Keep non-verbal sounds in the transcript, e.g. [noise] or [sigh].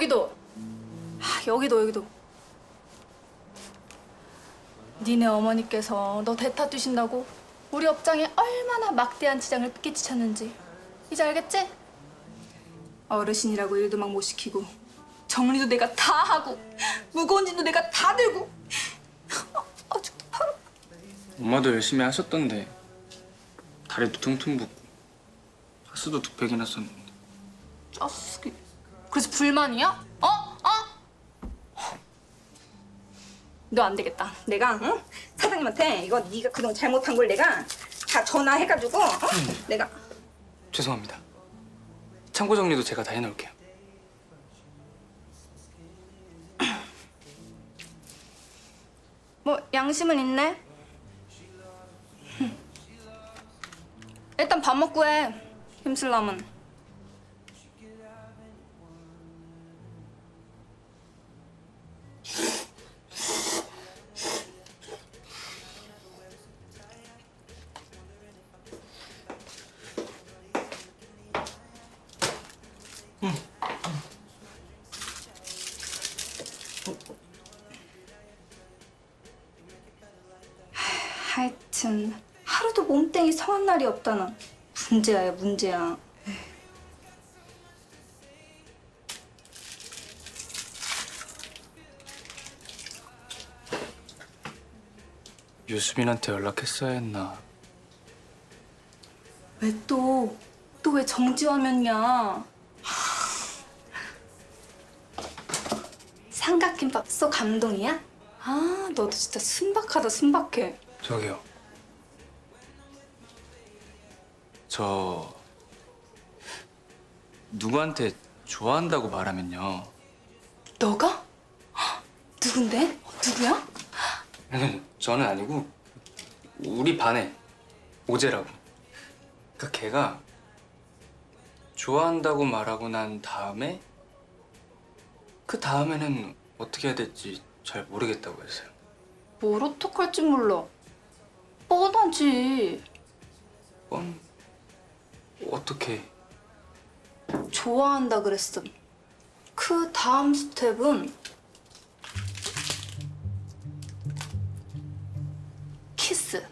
여기도. 아, 여기도 여기도. 니네 어머니께서 너 대타 뛰신다고 우리 업장에 얼마나 막대한 지장을 끼치셨는지 이제 알겠지? 어르신이라고 일도 막 못 시키고 정리도 내가 다 하고 무거운 짐도 내가 다 들고 아, 아직도 바로 엄마도 열심히 하셨던데 다리도 퉁퉁 붓고 가스도 두 팩이나 썼는데 짜쓰기 그래서 불만이야? 어? 어? 너 안 되겠다 내가 응? 사장님한테 이거 네가 그동안 잘못한 걸 내가 다 전화해가지고 어? 내가 죄송합니다 창고 정리도 제가 다 해놓을게요 [clears throat] 뭐 양심은 있네. [clears throat] 일단 밥 먹고 해. 힘쓸라 면. 하여튼 하루도 몸땡이 성한 날이 없다는 문제야 문제야. 유수빈한테 연락했어야 했나 왜 또 또 왜 정지화면이야? 삼각김밥 쏘 감동이야? 아 너도 진짜 순박하다 순박해. 저기요 저 누구한테 좋아한다고 말하면요 너가? 헉, 누군데? 누구야? 저는 아니고 우리 반에 오재라고 그러니까 걔가 좋아한다고 말하고 난 다음에 그 다음에는 어떻게 해야 될지 잘 모르겠다고 했어요. 뭘 어떡할지 몰라. 뻔하지. 뻔? 어떻게? 좋아한다 그랬음. 그 다음 스텝은 키스.